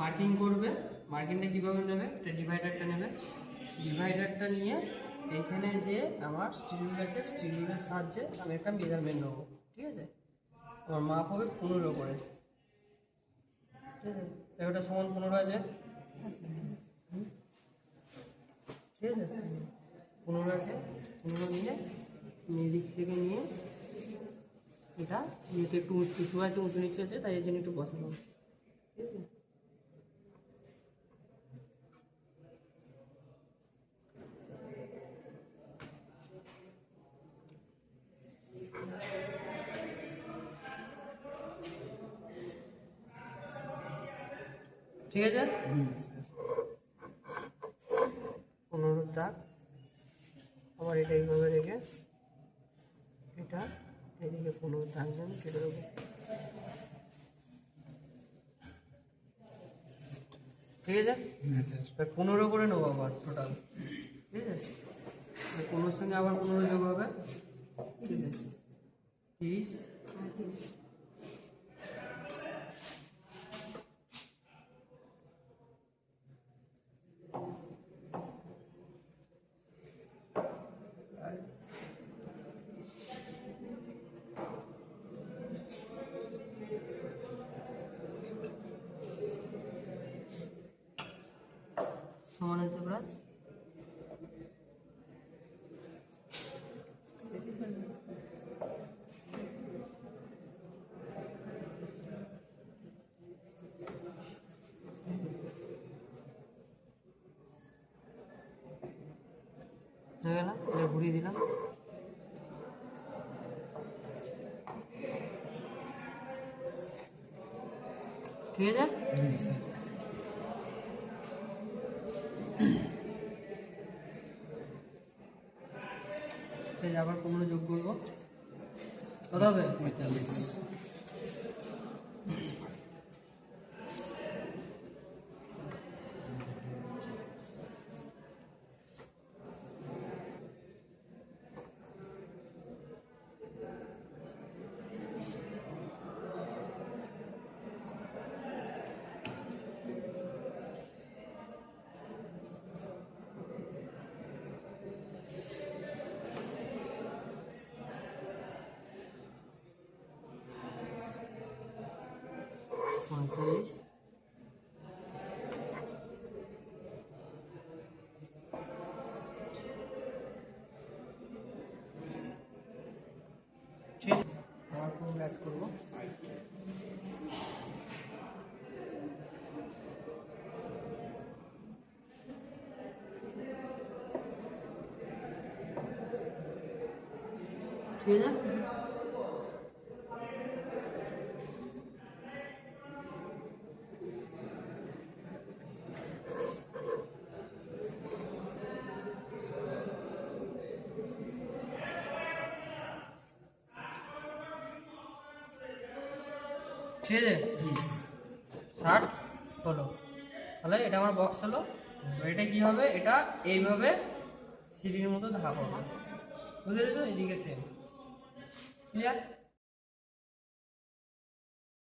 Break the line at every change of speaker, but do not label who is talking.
Marking করবে। মার্কিংটা কীভাবে নেবে? একটা ডিভাইডারটা নেবে। ডিভাইডারটা নিয়ে এখানে যে আমার স্টিল আছে স্টিলের সাহায্যে আমি একটা মেজারমেন্ট নেব। ঠিক আছে? আমার মাপ হবে পনেরো করে। ঠিক আছে? এবারটা সমান পনেরো আছে। ঠিক আছে? পনেরো আছে। পনেরো নিয়ে এদিক থেকে নিয়ে এটা নিচে একটু উঁচু আছে, উঁচু নিচে আছে, তাই জন্য একটু বসানো। ঠিক আছে? ঠিক আছে? পনেরো দাগ আবার এটা এইভাবে রেখে এটা এদিকে পনেরো দাগ আমি কেটে দেবো। ঠিক আছে?
হ্যাঁ স্যার।
পনেরো করে নেব আবার টোটাল ঠিক আছে? পনেরোর সঙ্গে আবার পনেরো যোগ হবে? ঠিক আছে। Peace. Peace. হয়ে গেল এটা ঘুরিয়ে দিলাম। ঠিক আছে? আবার পনেরো যোগ করব। কত হবে?
পঁয়তাল্লিশ।
পঁয়তাল্লিশ ঠিক আছে আবার কোনো অ্যাড করব ঠিক আছে ঠিক আছে ষাট হলো। তাহলে এটা আমার বক্স হলো। এটা কি হবে? এটা এইভাবে সিটির মতো ধাপ হবে। বুঝতে পেরেছ? এদিকে সেম ক্লিয়ার